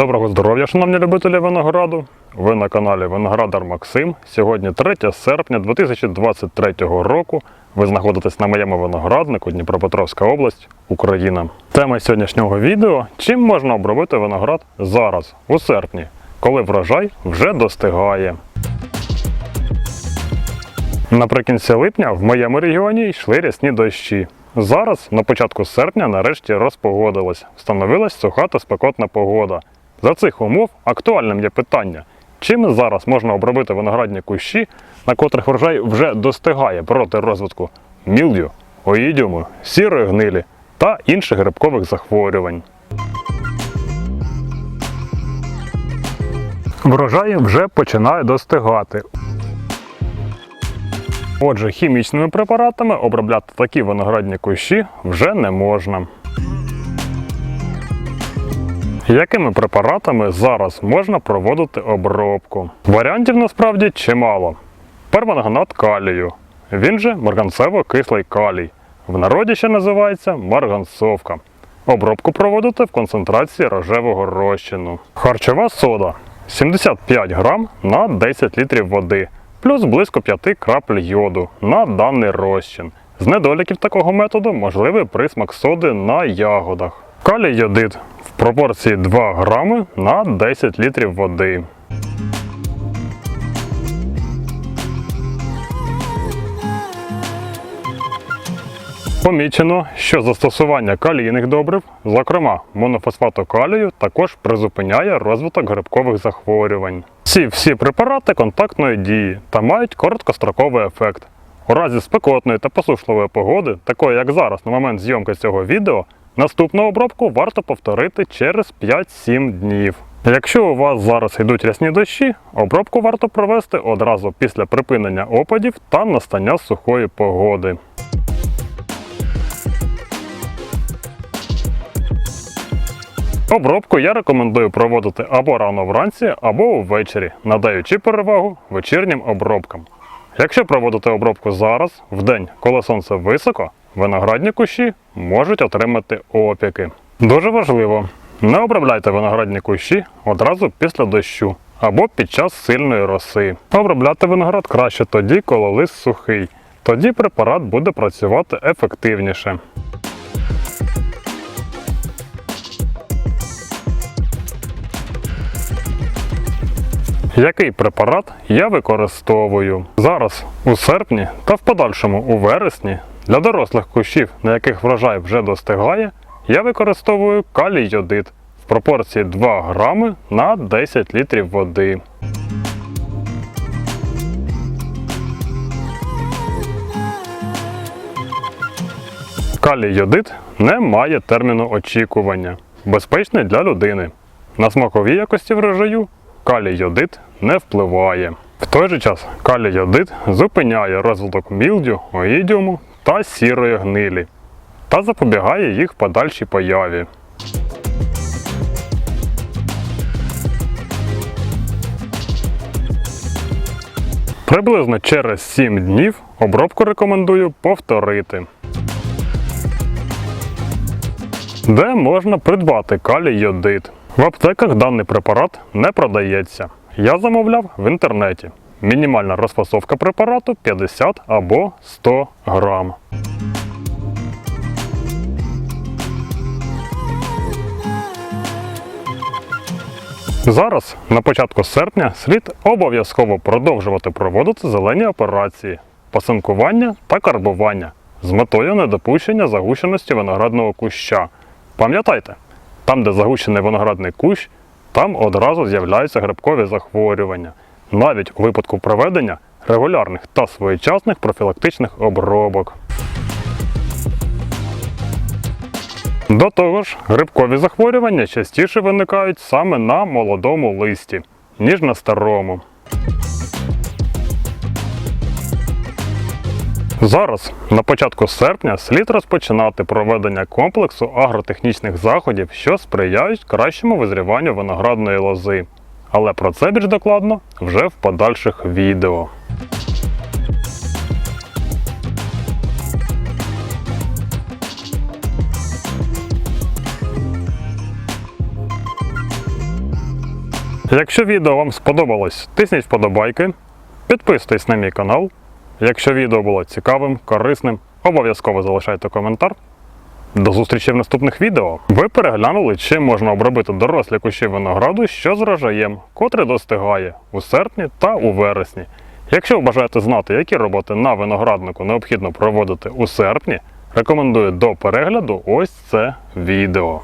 Доброго здоров'я, шановні любителі винограду. Ви на каналі Виноградар Максим. Сьогодні 3 серпня 2023 року. Ви знаходитесь на моєму винограднику Дніпропетровська область, Україна. Тема сьогоднішнього відео чим можна обробити виноград зараз, у серпні, коли врожай вже достигає. Наприкінці липня в моєму регіоні йшли рясні дощі. Зараз, на початку серпня, нарешті розпогодилось. Встановилась суха та спекотна погода. За цих умов актуальним є питання, чим зараз можна обробити виноградні кущі, на котрих врожай вже достигає проти розвитку мілдю, оїдіуму, сірої гнилі та інших грибкових захворювань. Врожай вже починає достигати. Отже, хімічними препаратами обробляти такі виноградні кущі вже не можна. Якими препаратами зараз можна проводити обробку? Варіантів насправді чимало. Перманганат калію. Він же марганцево-кислий калій. В народі ще називається марганцовка. Обробку проводити в концентрації рожевого розчину. Харчова сода 75 грам на 10 літрів води, плюс близько 5 крапель йоду на даний розчин. З недоліків такого методу можливий присмак соди на ягодах. Калій йодид в пропорції 2 грами на 10 літрів води. Помічено, що застосування калійних добрив, зокрема монофосфату калію, також призупиняє розвиток грибкових захворювань. Ці всі препарати контактної дії та мають короткостроковий ефект. У разі спекотної та посушливої погоди, такої як зараз на момент зйомки цього відео, наступну обробку варто повторити через 5-7 днів. Якщо у вас зараз йдуть рясні дощі, обробку варто провести одразу після припинення опадів та настання сухої погоди. Обробку я рекомендую проводити або рано вранці, або ввечері, надаючи перевагу вечірнім обробкам. Якщо проводити обробку зараз, в день, коли сонце високо, виноградні кущі можуть отримати опіки. Дуже важливо, не обробляйте виноградні кущі одразу після дощу або під час сильної роси. Обробляти виноград краще тоді, коли лист сухий. Тоді препарат буде працювати ефективніше. Який препарат я використовую зараз у серпні та в подальшому у вересні для дорослих кущів, на яких врожай вже достигає, я використовую калій йодид в пропорції 2 грами на 10 літрів води. Калій йодид не має терміну очікування, безпечний для людини. На смакові якості врожаю калій йодид не впливає. В той же час калій йодид зупиняє розвиток мілдю, оїдіуму та сірої гнилі та запобігає їх подальшій появі. Приблизно через 7 днів обробку рекомендую повторити. Де можна придбати калій йодид? В аптеках даний препарат не продається. Я замовляв в інтернеті. Мінімальна розфасовка препарату 50 або 100 грам. Зараз, на початку серпня, слід обов'язково продовжувати проводити зелені операції, пасинкування та карбування з метою недопущення загущеності виноградного куща. Пам'ятайте, там, де загущений виноградний кущ, там одразу з'являються грибкові захворювання, навіть у випадку проведення регулярних та своєчасних профілактичних обробок. До того ж, грибкові захворювання частіше виникають саме на молодому листі, ніж на старому. Зараз, на початку серпня, слід розпочинати проведення комплексу агротехнічних заходів, що сприяють кращому визріванню виноградної лози. Але про це більш докладно вже в подальших відео. Якщо відео вам сподобалось, тисніть вподобайки, підписуйтесь на мій канал. Якщо відео було цікавим, корисним, обов'язково залишайте коментар. До зустрічі в наступних відео. Ви переглянули, чим можна обробити дорослі кущі винограду, що з рожаєм, котрий достигає у серпні та у вересні. Якщо ви бажаєте знати, які роботи на винограднику необхідно проводити у серпні, рекомендую до перегляду ось це відео.